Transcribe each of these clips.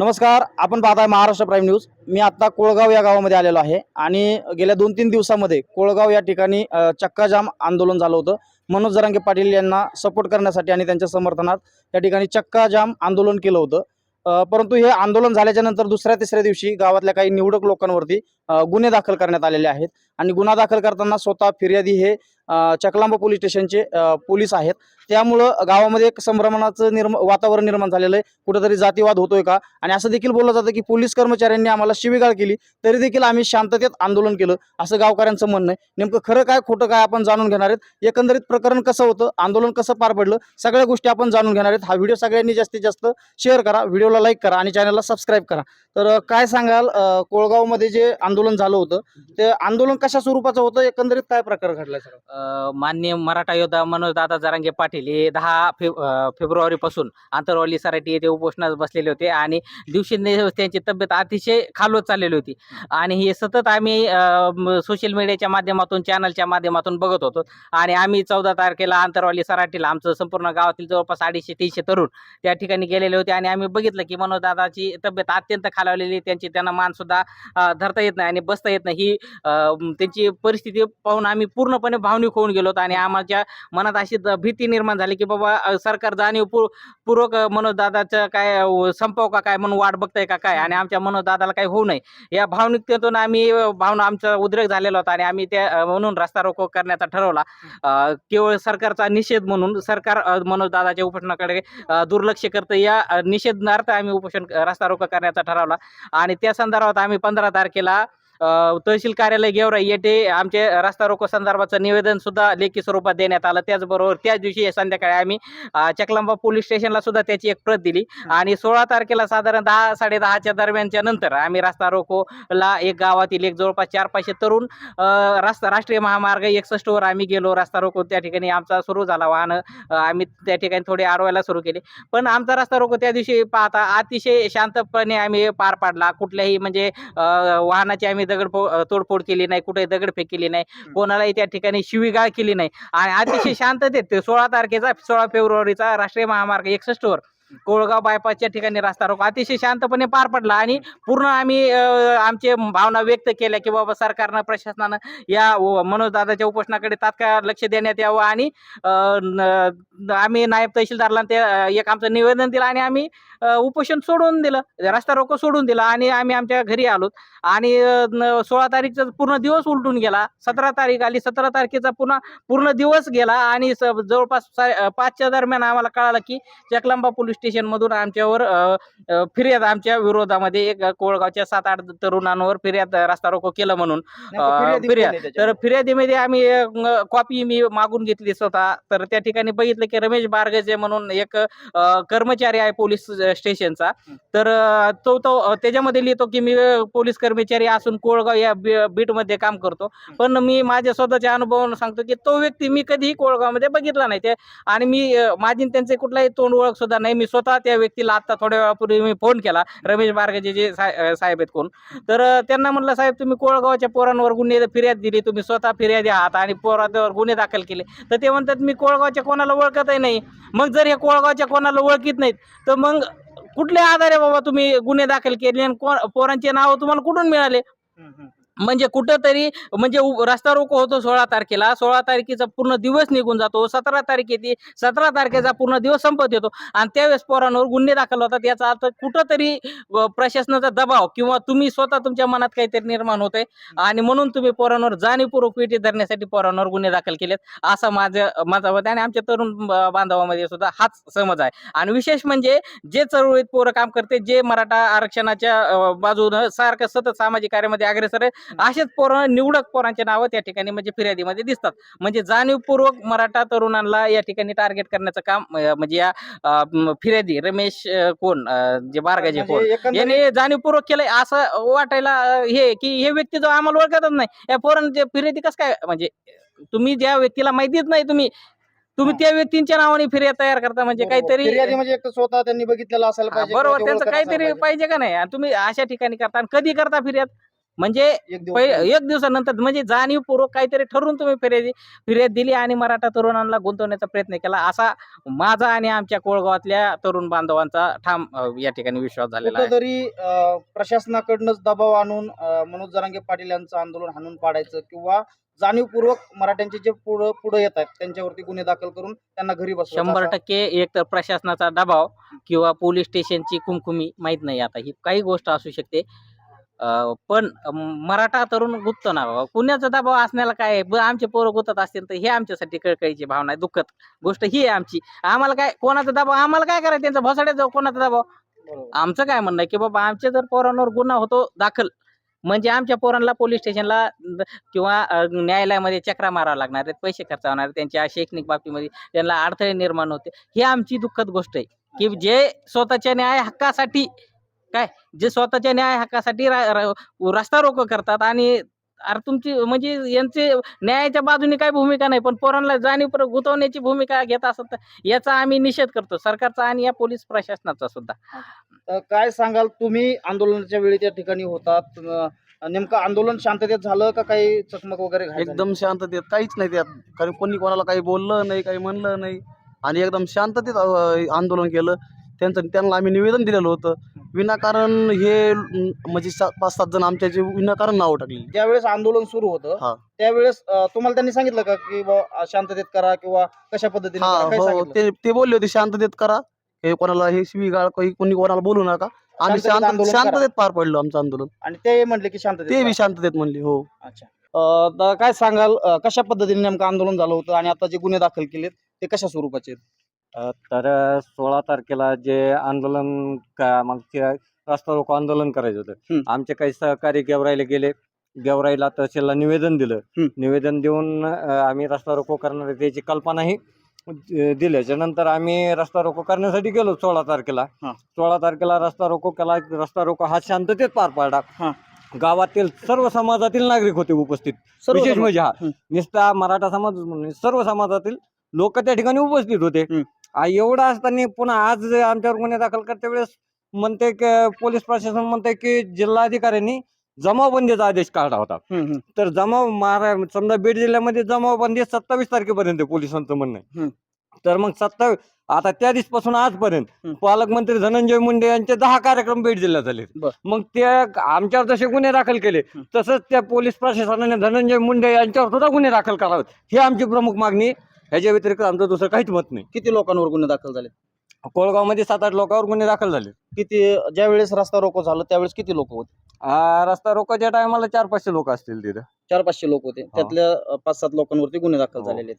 नमस्कार आपण पाहताय महाराष्ट्र प्राईम न्यूज. मी आत्ता कोळगाव या गावामध्ये आलेलो आहे आणि गेल्या दोन तीन दिवसामध्ये कोळगाव या ठिकाणी चक्काजाम आंदोलन झालं होतं. मनोज जरांगे पाटील यांना सपोर्ट करण्यासाठी आणि त्यांच्या समर्थनात या ठिकाणी चक्काजाम आंदोलन केलं होतं. परंतु हे आंदोलन झाल्याच्यानंतर दुसऱ्या तिसऱ्या दिवशी गावातल्या काही निवडक लोकांवरती गुन्हे दाखल करण्यात आलेले आहेत. आणि गुन्हा दाखल करताना स्वतः फिर्यादी हे चकलांबा पोलीस स्टेशनचे पोलीस आहेत. त्यामुळं गावामध्ये एक संभ्रमणाचं निर्म वातावरण निर्माण झालेलं आहे. कुठेतरी जातीवाद होतोय का? आणि असं देखील बोललं जातं की पोलीस कर्मचाऱ्यांनी आम्हाला शिवीगाळ केली तरी देखील आम्ही शांततेत आंदोलन केलं असं गावकऱ्यांचं म्हणणं आहे. नेमकं खरं काय खोटं काय आपण जाणून घेणार आहेत? एकंदरीत प्रकरण कसं होतं? आंदोलन कसं पार पडलं? सगळ्या गोष्टी आपण जाणून घेणार आहेत. हा व्हिडिओ सगळ्यांनी जास्तीत जास्त शेअर करा व्हिडिओला लाईक करा आणि चॅनलला सबस्क्राईब करा. तर काय सांगाल कोळगावमध्ये जे आंदोलन झालं होतं ते आंदोलन कशा स्वरूपाचं होतं? एकंदरीत काय प्रकार घडला सर? माननीय मराठा योद्धा मनोज दादा जरांगे पाटील हे दहा फे फेब्रुवारी पासून आंतरवाली सराटी येथे उपोषणात बसलेले होते आणि दिवशी त्यांची तब्येत अतिशय खालवत चाललेली होती. आणि हे सतत आम्ही सोशल मीडियाच्या माध्यमातून चॅनलच्या माध्यमातून बघत होतो. आणि आम्ही चौदा तारखेला आंतरवाली सराटीला आमचं संपूर्ण गावातील जवळपास अडीचशे तीनशे तरुण त्या ठिकाणी गेलेले होते. आणि आम्ही बघितलं की मनोज दादाची तब्येत अत्यंत खालावलेली त्यांची त्यांना मान सुद्धा धरता येत नाही आणि बसता येत नाही. ही त्यांची परिस्थिती पाहून आम्ही पूर्णपणे भावनिक होऊन गेलो आणि आमच्या मनात अशी भीती निर्माण झाली की बाबा सरकार जाणीवपूर्वक मनोज दादाचं काय संपव का काय म्हणून वाट बघताय का काय? आणि आमच्या मनोज दादाला काही होऊ नये. या भावनिकतेतून आम्ही भावना आमचा उद्रेक झालेला होता आणि आम्ही त्या म्हणून रस्ता रोको करण्याचा ठरवला. केवळ सरकारचा निषेध म्हणून सरकार अ, मनोज दादाच्या उपोषणाकडे दुर्लक्ष करतं. या निषेधार्थ आम्ही उपोषण रस्ता रोको करण्याचा ठरवला. आणि त्या संदर्भात आम्ही पंधरा तारखेला तहसील कार्यालय गेवराई येथे आमचे रस्ता रोको संदर्भाचं निवेदन सुद्धा लेखी स्वरूपात देण्यात आलं. त्याचबरोबर त्याच दिवशी संध्याकाळी आम्ही चकलांबा पोलीस स्टेशनला सुद्धा त्याची एक प्रत दिली. आणि सोळा तारखेला साधारण दहा साडे दहाच्या दरम्यानच्या नंतर आम्ही रस्ता रोकोला एक गावातील एक जवळपास चार पाचशे तरुण रस्ता राष्ट्रीय महामार्ग एकसष्टवर आम्ही गेलो. रस्ता रोको त्या ठिकाणी आमचा सुरू झाला. वाहन आम्ही त्या ठिकाणी थोडे अडवायला सुरू केले. पण आमचा रस्ता रोको त्या दिवशी पाहता अतिशय शांतपणे आम्ही पार पाडला. कुठल्याही म्हणजे वाहनाची आम्ही दगड तोडफोड केली नाही कुठे दगडफेक केली नाही कोणालाही त्या ठिकाणी शिवीगाळ केली नाही. आणि अतिशय शांततेत सोळा तारखेचा सोळा फेब्रुवारीचा राष्ट्रीय महामार्ग एकसष्ट वर कोळगाव बायपासच्या ठिकाणी रस्ता रोको. अतिशय शांतपणे पार पडला आणि पूर्ण आम्ही आमचे भावना व्यक्त केल्या की बाबा सरकारनं प्रशासनानं या मनोजदादाच्या उपोषणाकडे तात्काळ लक्ष देण्यात यावं आणि आम्ही नायब तहसीलदारला ते एक आमचं निवेदन दिलं आणि आम्ही उपोषण सोडून दिलं. रस्ता रोको सोडून दिला आणि आम्ही आमच्या घरी आलो. आणि सोळा तारीखचा पूर्ण दिवस उलटून गेला. सतरा तारीख आली. सतरा तारखेचा पुन्हा पूर्ण दिवस गेला आणि जवळपास पाचच्या दरम्यान आम्हाला कळालं की चकलांबा पोलीस स्टेशन मधून आमच्यावर फिर्याद आमच्या विरोधामध्ये एक कोळगावच्या सात आठ तरुणांवर फिर्याद रस्ता रोको केलं म्हणून. फिर्याद तर फिर्यादीमध्ये आम्ही कॉपी मी मागून घेतली स्वतः. तर त्या ठिकाणी बघितलं की रमेश बारगजे म्हणून एक कर्मचारी आहे पोलीस स्टेशनचा. तर तो तो त्याच्यामध्ये लिहितो की मी पोलीस कर्मचारी असून कोळगाव या बीटमध्ये काम करतो. पण मी माझ्या स्वतःच्या अनुभवावरून सांगतो की तो व्यक्ती मी कधीही कोळगावमध्ये बघितला नाही. ते आणि मी माझी त्यांचे कुठलाही तोंड ओळख सुद्धा नाही. मी स्वतः त्या व्यक्तीला आता थोड्या वेळापूर्वी मी फोन केला. रमेश बारगेचे जे साहेब आहेत कोण. तर त्यांना म्हटलं साहेब तुम्ही कोळगावच्या पोरांवर गुन्हे फिर्याद दिली. तुम्ही स्वतः फिर्यादी आहात आणि पोरांवर गुन्हे दाखल केले. तर ते म्हणतात मी कोळगावच्या कोणाला ओळखतही नाही. मग जर हे कोळगावच्या कोणाला ओळखीत नाहीत तर मग कुठल्या आधारे बाबा तुम्ही गुन्हे दाखल केले आणि को- पोरांचे नाव तुम्हाला कुठून मिळाले? म्हणजे कुठंतरी म्हणजे उ- रस्ता रोको होतो सोळा तारखेला. सोळा तारखेचा पूर्ण दिवस निघून जातो. सतरा तारीख येते. सतरा तारखेचा पूर्ण दिवस संपत येतो. आणि त्यावेळेस पोरांवर गुन्हे दाखल होतात. याचा अर्थ कुठंतरी प्रशासनाचा दबाव किंवा तुम्ही स्वतः तुमच्या मनात काहीतरी निर्माण होते आणि म्हणून तुम्ही पोरांवर जाणीवपूर्वक पेटी धरण्यासाठी पोरांवर गुन्हे दाखल केलेत. असं माझं माझा मत आणि आमच्या तरुण बांधवामध्ये सुद्धा हाच समज आहे. आणि विशेष म्हणजे जे चळवळीत पोरं काम करते जे मराठा आरक्षणाच्या बाजूनं सारखं सतत सामाजिक कार्यामध्ये अग्रेसर आहे असेच पोरं निवडक पोरांचे नावं त्या ठिकाणी म्हणजे फिर्यादीमध्ये दिसतात. म्हणजे जाणीवपूर्वक मराठा तरुणांना या ठिकाणी टार्गेट करण्याचं काम म्हणजे या फिर्यादी रमेश कोण जे बारगाजे कोण याने जाणीवपूर्वक केलंय असं वाटायला हे की हे व्यक्ती जो आम्हाला ओळखतच नाही. या पोरांचे फिर्यादी कसं काय म्हणजे तुम्ही ज्या व्यक्तीला माहितीच नाही तुम्ही तुम्ही. त्या व्यक्तींच्या नावाने फिर्याद तयार करता म्हणजे काहीतरी म्हणजे स्वतः त्यांनी बघितलेलं पाहिजे बरोबर त्यांचं काहीतरी पाहिजे. का नाही? आणि तुम्ही अशा ठिकाणी करता आणि कधी करता फिर्याद? एक म्हणजे एक दिवसानंतर म्हणजे जाणीवपूर्वक काहीतरी ठरवून तुम्ही फिर्यादी फिर्याद दिली आणि मराठा तरुणांना गुंतवण्याचा प्रयत्न केला. असा माझा आणि आमच्या कोळगावातल्या तरुण बांधवांचा ठाम या ठिकाणी विश्वास झालेला अं, प्रशासनाकडनंच दबाव आणून मनोज जरांगे पाटील यांचं आंदोलन हाणून पाडायचं किंवा जाणीवपूर्वक मराठ्यांचे जे पुढं पुढे येत आहेत त्यांच्यावरती गुन्हे दाखल करून त्यांना घरी बसवायचं शंभर टक्के एक तर प्रशासनाचा दबाव किंवा पोलीस स्टेशनची कुमकुमी माहीत नाही. आता ही काही गोष्ट असू शकते. पण मराठा तरुण गुप्त ना बाबा. पुण्याचा दबाव असण्याला काय आमचे पोरं गुतत असतील तर हे आमच्यासाठी कळकळीची भावना आहे दुःखद गोष्ट ही आहे आमची. आम्हाला काय कोणाचा दबाव? आम्हाला काय करायचं? त्यांचा भोसाड्यात जाऊ कोणाचा दबाव. आमचं काय म्हणणं आहे की बाबा आमच्या जर पोरांवर गुन्हा होतो दाखल म्हणजे आमच्या पोरांना पोलीस स्टेशनला किंवा न्यायालयामध्ये चक्रा मारावं लागणार आहेत पैसे खर्च होणार त्यांच्या शैक्षणिक बाबतीमध्ये त्यांना अडथळे निर्माण होते. ही आमची दुःखद गोष्ट आहे की जे स्वतःच्या न्याय हक्कासाठी काय? जे स्वतःच्या न्याय हक्कासाठी रस्ता रोको करतात आणि अरे तुमची म्हणजे यांचे न्यायाच्या बाजूने काय भूमिका नाही पण पोरांना जाणीवपूर्वक गुंतवण्याची भूमिका घेत असत तर याचा आम्ही निषेध करतो सरकारचा आणि या पोलीस प्रशासनाचा सुद्धा. तर काय सांगाल तुम्ही? आंदोलनाच्या वेळी त्या ठिकाणी होतात. नेमकं आंदोलन शांततेत झालं का काही चकमक वगैरे? एकदम शांततेत काहीच नाही त्यात. कारण कोणी कोणाला काही बोललं नाही काही म्हणलं नाही. आणि एकदम शांततेत आंदोलन केलं. त्यांचं त्यांना आम्ही निवेदन दिलेलं होतं विनाकारण हे म्हणजे सा- पाच सात जण आमच्याचे विनाकारण नाव टाकली ज्यावेळेस आंदोलन सुरू होतं हा. त्यावेळेस अं, तुम्हाला त्यांनी सांगितलं का की बुवा शांततेत करा किंवा कशा पद्धतीने हा करा? काय हो सांगितलं? ते ते बोलले होते शांततेत करा हे कोणाला हे शिवीगाळ काही कोणी कोणाला बोलू नका आम्ही शांततेत शांत आंदोलन करा. शांततेत पार पडलो आमचं आंदोलन आणि ते म्हणले की शांततेत ते करा. बी शांततेत म्हणले हो अच्छा अं, तर काय सांगाल अं, कशा पद्धतीने नेमकं आंदोलन झालं होतं आणि आता जे गुन्हे दाखल केलेत ते कशा स्वरूपाचे आहेत? तर सोळा तारखेला जे आंदोलन का रस्ता रोको आंदोलन करायचं होतं. आमचे काही सहकारी गेवराईला गेले गेवराईला तहसीलला निवेदन दिलं. निवेदन देऊन आम्ही रस्ता रोको करणार त्याची कल्पनाही दिल्याच्या नंतर आम्ही रस्ता रोको करण्यासाठी गेलो सोळा तारखेला. सोळा तारखेला रस्ता रोको केला रस्ता रोको हा शांततेत पार पाडला. गावातील सर्व समाजातील नागरिक होते उपस्थित विशेष म्हणजे हा. नुसता मराठा समाज सर्व समाजातील लोक त्या ठिकाणी उपस्थित होते. आ, एवढं असताना पुन्हा आज आमच्यावर गुन्हे दाखल करते वेळेस म्हणते की पोलीस प्रशासन म्हणते की जिल्हाधिकाऱ्यांनी जमावबंदीचा आदेश काढला होता हम्म, हम्म. तर जमाव महारा समजा बीड जिल्ह्यामध्ये जमावबंदी सत्तावीस तारखेपर्यंत आहे, पोलिसांचं म्हणणं आहे. तर मग सत्तावीस आता त्या दिवसापासून आजपर्यंत. पालकमंत्री धनंजय मुंडे यांचे दहा कार्यक्रम बीड जिल्ह्यात झाले बर. मग ते आमच्यावर जसे गुन्हे दाखल केले. तसंच त्या पोलीस प्रशासनाने धनंजय मुंडे यांच्यावर सुद्धा गुन्हे दाखल करावेत ही आमची प्रमुख मागणी आहे. ह्याच्या व्यतिरिक्त आमचं दुसरं काहीच मत नाही. किती लोकांवर गुन्हे दाखल झाले कोळगावमध्ये सात आठ लोकांवर गुन्हे दाखल झाले किती ज्या वेळेस रस्ता रोको झालं त्यावेळेस किती लोक होते? आ, रस्ता रोकोच्या टायमाला चार पाचशे लोक असतील तिथं. चार पाचशे लोक होते. त्यातल्या अं, पाच सात लोकांवरती गुन्हे दाखल हो. झालेले आहेत.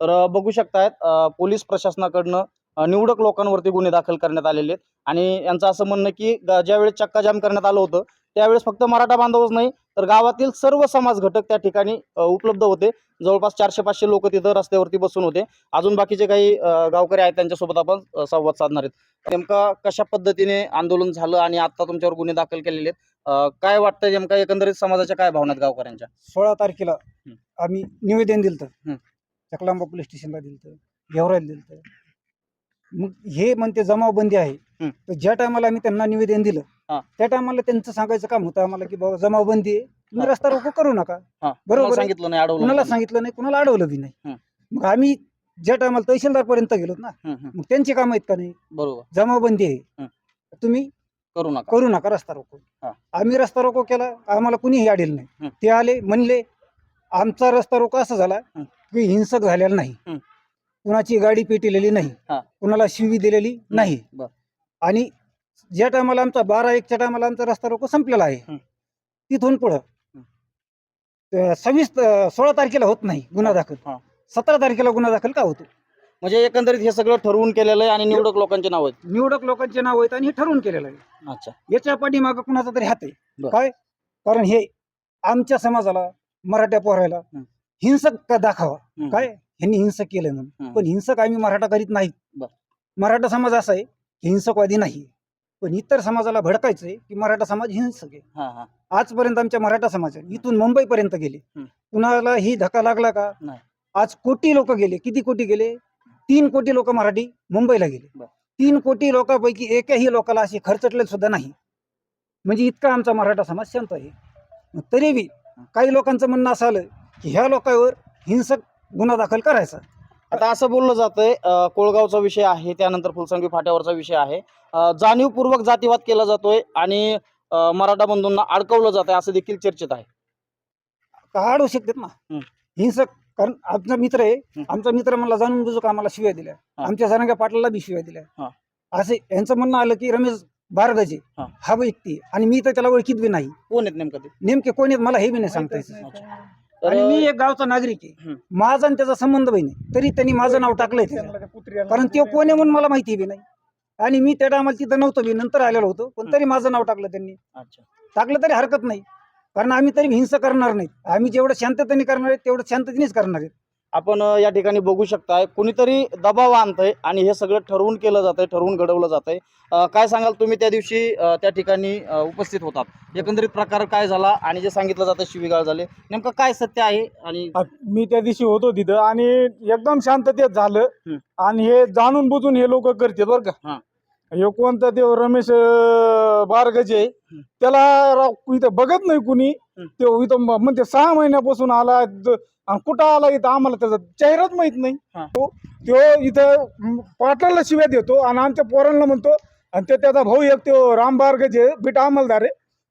तर अं, बघू शकतायत अं, पोलीस प्रशासनाकडनं अं, निवडक लोकांवरती गुन्हे दाखल करण्यात आलेले आहेत. आणि यांचं असं म्हणणं की ग- ज्यावेळेस चक्काजाम करण्यात आलं होतं त्यावेळेस फक्त मराठा बांधवच नाही तर गावातील सर्व समाज घटक त्या ठिकाणी उपलब्ध होते. जवळपास चारशे पाचशे लोक तिथं रस्त्यावरती बसून होते. अजून बाकीचे काही गावकरी आहेत त्यांच्यासोबत आपण संवाद साधणार आहेत. नेमका कशा पद्धतीने आंदोलन झालं आणि आता तुमच्यावर गुन्हे दाखल केलेले आहेत? काय वाटतं नेमका एकंदरीत समाजाच्या काय भावना गावकऱ्यांच्या? सोळा तारखेला. आम्ही निवेदन दिलं. चकलांबा पोलीस स्टेशनला दिलं गेवरायला दिलं मग हे म्हणते जमावबंदी आहे. हं. तर ज्या टायमाला आम्ही त्यांना निवेदन दिलं हा. त्या टायमाला त्यांचं सांगायचं काम होतं आम्हाला की बाबा जमावबंदी आहे तुम्ही हा. रस्ता रोको करू नका हा, बरोबर आहे. सांगितलं नाही अडवलं कुणाला नाही. सांगितलं नाही कुणाला अडवलं बी नाही हं. मग आम्ही ज्या टायमाला तहसीलदार पर्यंत गेलो ना हं, हं, मग त्यांची कामं आहेत का नाही बरोबर जमावबंदी आहे हं. तुम्ही करू नका करू नका रस्ता रोको हा. आम्ही रस्ता रोको केला आम्हाला कुणीही अडेल नाही. ते आले म्हणले आमचा रस्ता रोको असा झाला हं. की हिंसक झालेला नाही. कुणाची गाडी पेटलेली नाही हा. कुणाला शिवी दिलेली नाही बर. आणि ज्या टायमाला आमचा बारा एकच्या टायमाला आमचा रस्ता रोको संपलेला आहे. तिथून पुढं. अं, सव्वीस अं, सोळा तारखेला होत नाही गुन्हा दाखल हा. सतरा तारखेला गुन्हा दाखल का होतो म्हणजे एकंदरीत हे सगळं ठरवून केलेलं आहे आणि निवडक लोकांचे नाव आहेत निवडक लोकांचे नाव आहेत आणि हे ठरवून केलेलं आहे अच्छा याच्या पाठीमागं कुणाचा तरी हात आहे बर. काय कारण हे आमच्या समाजाला मराठ्या पोरायला हं. हिंसक का दाखवा. काय ह्यांनी हिंसक केलंय म्हणून. पण हिंसक आम्ही मराठा करीत नाही बर. मराठा समाज असा आहे हिंसकवादी नाही. पण इतर समाजाला भडकायचंय की मराठा समाज हिंसक आहे. हा हा. आजपर्यंत आमच्या मराठा समाजाने इथून मुंबईपर्यंत गेले. हम्म. कुणाला ही धक्का लागला का? नाही. आज कोटी लोक गेले. किती कोटी गेले? तीन कोटी लोक मराठी मुंबईला गेले. बर. तीन कोटी लोकांपैकी एकही लोकाला असे खर्चटले सुद्धा नाही. म्हणजे इतका आमचा मराठा समाज शांत आहे. मग तरी बी काही लोकांचं म्हणणं असं आलं की ह्या लोकांवर हिंसक गुन्हा दाखल करायचा. आता असं बोललं जातंय अ, कोळगावचा विषय आहे त्यानंतर फुलसंगी फाट्यावरचा विषय आहे अ, जाणीवपूर्वक जातीवाद केला जातोय आणि अ, मराठा बंधूंना अडकवलं जात आहे असं देखील चर्चेत आहे का अडवू शकतात ना. हिंसक कारण आमचा मित्र आहे. आमचा मित्र मला जाणून बुजूक आम्हाला शिव्या दिल्या हा. आमच्या जरांग्या पाटलाला बी शिव्या हा. दिल्या असे यांचं म्हणणं आलं की रमेश बारगजे हा. हा व्यक्ती. आणि मी तर त्याला ओळखीत बी नाही कोण आहेत नेमकं ते नेमके कोण आहेत मला हे बी नाही सांगता येत आणि मी एक गावचा नागरिक आहे. हं. माझा आणि त्याचा संबंध बी नाही तरी त्यांनी माझं नाव टाकलंय त्याच्यात. कारण तो कोण आहे म्हणून मला माहिती बी नाही. आणि मी त्या टायमाला तिथं नव्हतो मी नंतर आलेलो होतो. पण तरी माझं नाव टाकलं त्यांनी. अच्छा. टाकलं तरी हरकत नाही. कारण आम्ही तरी हिंसा करणार नाही आम्ही जेवढं शांततेने करणार आहे तेवढं शांततेनेच करणार आहेत. आपण या ठिकाणी बघू शकताय कुणीतरी दबाव आणतंय आणि हे सगळं ठरवून केलं जातंय ठरवून घडवलं जातंय काय सांगाल तुम्ही त्या दिवशी त्या ठिकाणी उपस्थित होतात एकंदरीत प्रकार काय झाला आणि जे सांगितलं जातं शिवीगाळ झाले नेमकं काय सत्य आहे आणि मी त्या दिवशी होतो तिथं आणि एकदम शांततेत झालं. आणि हे जाणून बुजून हे लोक करतात बरं. का हे कोणता ते रमेश बारगजे. त्याला इथं बघत नाही कुणी. ते इथं म- म्हणजे सहा महिन्यापासून आला आणि कुठं आला इथं आम्हाला त्याचा चेहराच माहीत नाही. तो तो इथं पाटलाला शिव्या देतो आणि आमच्या पोरांना म्हणतो आणि ते त्याचा भाऊ एक तो राम बारगजे बीट अंमलदार आहे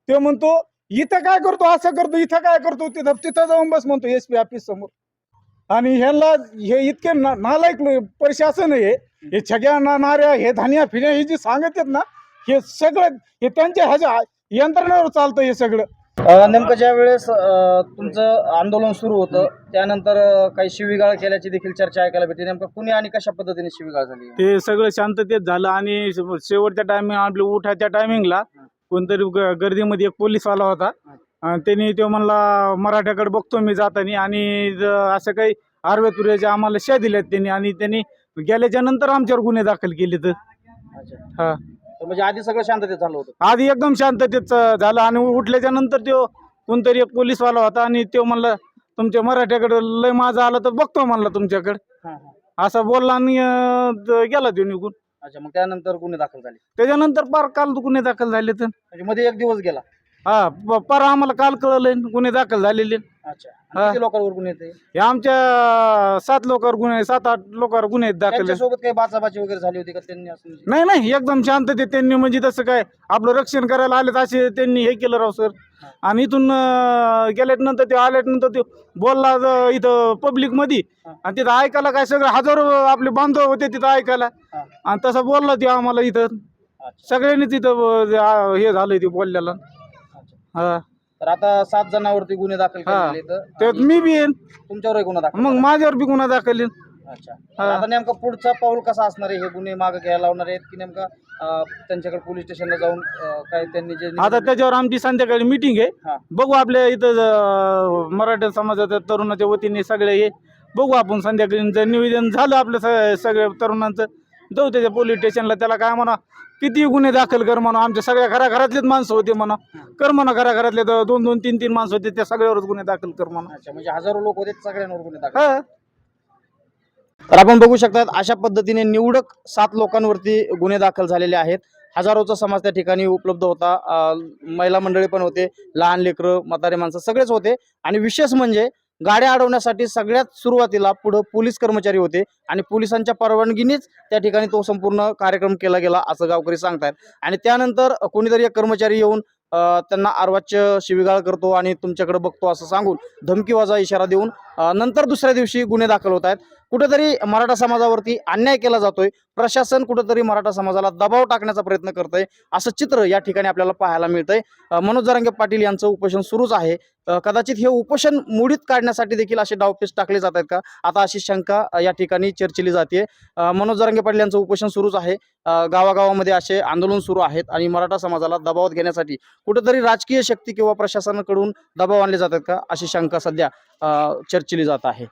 ते म्हणतो इथं काय करतो? असं करतो इथं काय करतो? तिथं तिथं जाऊन बस म्हणतो एस पी ऑफिस समोर. आणि ह्यांना हे इतके ना नालायक प्रशासन आहे हे छग्या नाऱ्या हे धान्या फिर्या हे जे सांगत आहेत ना हे सगळं हे त्यांच्या ह्याच्या यंत्रणेवर चालतं हे सगळं. नेमकं ज्या वेळेस तुमचं आंदोलन सुरू होतं त्यानंतर काही शिवीगाळ केल्याची देखील चर्चा ऐकायला भेटते नेमकं कुणी आणि कशा पद्धतीने शिवीगाळ झाली? ते सगळं शांततेत झालं आणि शेवटच्या टायमिंग आपल्या उठाच्या टायमिंगला कोणतरी ग- गर्दीमध्ये एक पोलीसवाला होता. त्यांनी तो म्हणला मराठ्याकडे बघतो मी जाताना. आणि ज- असं काही आरव्या तुऱ्याच्या आम्हाला शा दिल्यात त्यांनी. आणि त्यांनी गेल्याच्यानंतर आमच्यावर गुन्हे दाखल केले तर अच्छा. हा. म्हणजे आधी सगळं शांततेत झालं होतं. आधी एकदम शांततेत अं, झालं आणि उठल्याच्या नंतर तो कोणतरी एक पोलीसवाला होता आणि तो म्हणला तुमच्या मराठ्याकडे लय माझा आला तर बघतो म्हणला तुमच्याकडे. हां हां. असं बोलला आणि अं, गेला तो निघून. अच्छा मग त्यानंतर गुन्हे दाखल झाले. त्याच्यानंतर पार काल गुन्हे दाखल झाले तर म्हणजे मध्ये एक दिवस गेला. हा प- पार आम्हाला काल कळलं गुन्हे दाखल झालेले अच्छा हा. आणि किती लोकांवर गुन्हे येते हे आमच्या सात लोकांवर गुन्हे सात आठ लोकांवर गुन्हे आहेत दाखल आहेत. त्यांच्यासोबत काही बाचाबाची वगैरे झाली होती का त्यांनी असं म्हणजे? नाही नाही एकदम शांततेत त्यांनी म्हणजे तसं काय आपलं रक्षण करायला आले असे त्यांनी हे केलं राव सर आणि इथून अं, गेल्यानंतर ते आल्यानंतर ते बोलला ज- इथं पब्लिकमध्ये हा. आणि तिथं ऐकायला काय सगळं हजारो आपले बांधव होते तिथं ऐकायला हा. आणि तसं बोलला ते आम्हाला इथं अच्छा सगळ्यांनी तिथं अं, हे झालंय ते बोलल्याला हा तर आता सात जणांवरती गुन्हे दाखल हा. त्यात मी बी येईन तुमच्यावर गुन्हा दाखल मग. माझ्यावर बी गुन्हा दाखल येईन अच्छा हा. आता नेमका पुढचा पाऊल कसा असणार आहे हे गुन्हे मागे घ्यायला लावणार आहेत की नेमका अं, त्यांच्याकडे पोलीस स्टेशनला जाऊन अं, काय त्यांनी जे आता त्याच्यावर आमची संध्याकाळी मिटिंग हा. आहे बघू आपल्या इथं मराठा समाजाच्या तरुणाच्या वतीने सगळे हे बघू आपण संध्याकाळी जर निवेदन झालं आपलं स- सगळ्या तरुणांचं जाऊ त्याच्या पोलीस स्टेशनला त्याला काय म्हणा किती गुन्हे दाखल कर म्हणा. आमच्या सगळ्या घराघरातलेच माणसं होते म्हणा. कर म्हणा घराघरातले तर दोन दोन तीन तीन माणसं होते त्या सगळ्यावरच गुन्हे दाखल कर म्हणा. अच्छा म्हणजे हजारो लोक होते सगळ्यांवर गुन्हे दाखल. हा. तर आपण बघू शकतात अशा पद्धतीने निवडक सात लोकांवरती गुन्हे दाखल झालेले आहेत. हजारोचा समाज त्या ठिकाणी उपलब्ध होता. महिला मंडळी पण होते लहान लेकरं म्हातारे माणसं सगळेच होते. आणि विशेष म्हणजे गाड्या अडवण्यासाठी सगळ्यात सुरुवातीला पुढं पोलीस कर्मचारी होते आणि पोलिसांच्या परवानगीनेच त्या ठिकाणी तो संपूर्ण कार्यक्रम केला गेला असं गावकरी सांगतात आणि त्यानंतर कोणीतरी एक कर्मचारी येऊन त्यांना अर्वाच्य शिवीगाळ करतो आणि तुमच्याकडे बघतो असं सांगून धमकीवाजा इशारा देऊन नंतर दुसऱ्या दिवशी गुन्हे दाखल होत आहेत. कुठेतरी मराठा समाजावरती अन्याय केला जातोय. प्रशासन कुठेतरी मराठा समाजाला दबाव टाकण्याचा प्रयत्न करतंय असं चित्र या ठिकाणी आपल्याला पाहायला मिळतंय. मनोज जरांगे पाटील यांचं उपोषण सुरूच आहे. कदाचित हे उपोषण मुडीत काढण्यासाठी देखील असे डावपेच टाकले जात आहेत का? आता अशी शंका या ठिकाणी चर्चिली जाते मनोज जरांगे पाटील यांचं उपोषण सुरूच आहे. गावागावामध्ये असे आंदोलन सुरू आहेत आणि मराठा समाजाला दबावात घेण्यासाठी कुठेतरी राजकीय शक्ती किंवा प्रशासनाकडून दबाव आणले जातात का? अशी शंका सध्या चर्चिली चर्चेली जात आहे.